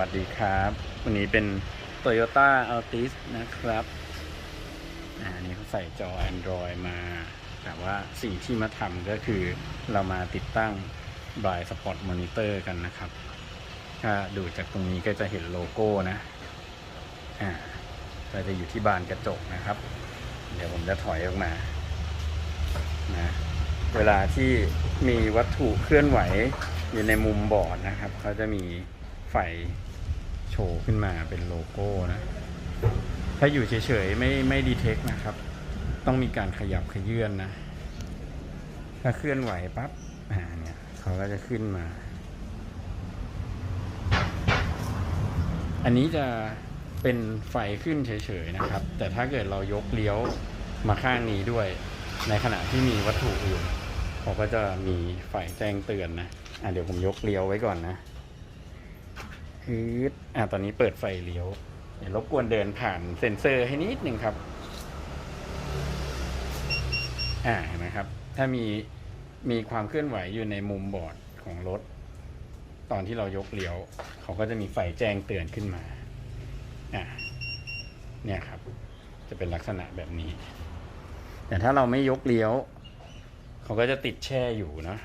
วัสดีครับ วันนี้เป็น Toyota Altis นะครับอันนี้เขาใส่จอ Android มา แต่ว่าสิ่งที่มาทำก็คือเรามาติดตั้ง Blind Spot Monitor กันนะครับ ถ้าดูจากตรงนี้ก็จะเห็นโลโก้นะ อ่าก็จะอยู่ที่บานกระจกนะครับ เดี๋ยวผมจะถอยออกมา นะ เวลาที่มีวัตถุเคลื่อนไหวอยู่ในมุมบอร์ดนะครับ เขาจะมีไฟ โชว์ขึ้นมาเป็นโลโก้นะ ถ้าอยู่เฉยๆไม่ไม่ดีเทคนะครับ ต้องมีการขยับขยื่นนะ ถ้าเคลื่อนไหวปั๊บอ่าเนี่ยเขาก็จะขึ้นมา อันนี้จะเป็นไฟขึ้นเฉยๆนะครับ แต่ถ้าเกิดเรายกเลี้ยวมาข้างนี้ด้วย ในขณะที่มีวัตถุอื่นเขาก็จะมีไฟแจ้งเตือนนะ อะเดี๋ยวผมยกเลี้ยวไว้ก่อนนะ ฮึดอะตอนนี้เปิดไฟเลี้ยวเดี๋ยวรบกวนเดินผ่านเซ็นเซอร์ให้นิดนึงครับ อ่าเห็นไหมครับ ถ้ามีมีความเคลื่อนไหวอยู่ในมุมบอร์ดของรถ ตอนที่เรายกเลี้ยว เขาก็จะมีไฟแจ้งเตือนขึ้นมา อ่าเนี่ยครับ จะเป็นลักษณะแบบนี้ แต่ถ้าเราไม่ยกเลี้ยว เขาก็จะติดแช่อยู่เนาะ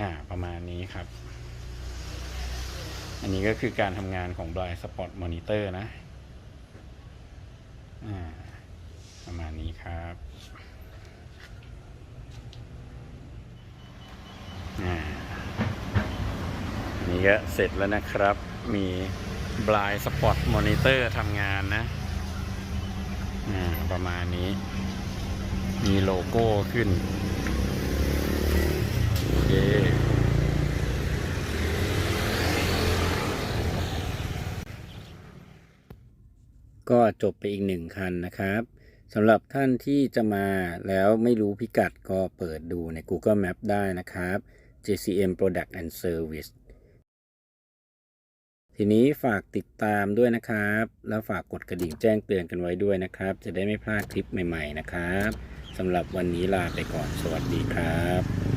อ่า ประมาณนี้ครับ อันนี้ก็คือการทำงานของ Blind Spot Monitor นะประมาณนี้ครับอันนี้ก็เสร็จแล้วนะครับ มี Blind Spot Monitor ทำงานนะประมาณนี้ มีโลโก้ขึ้น โอเค ก็จบไปอีกหนึ่งคันนะครับสำหรับท่านที่จะมาแล้วไม่รู้พิกัดก็เปิดดูใน Google Map ได้นะครับ JCM Product and Service ทีนี้ฝากติดตามด้วยนะครับ แล้วฝากกดกระดิ่งแจ้งเตือนกันไว้ด้วยนะครับ จะได้ไม่พลาดคลิปใหม่ ๆ นะครับสำหรับวันนี้ลาไปก่อนสวัสดีครับ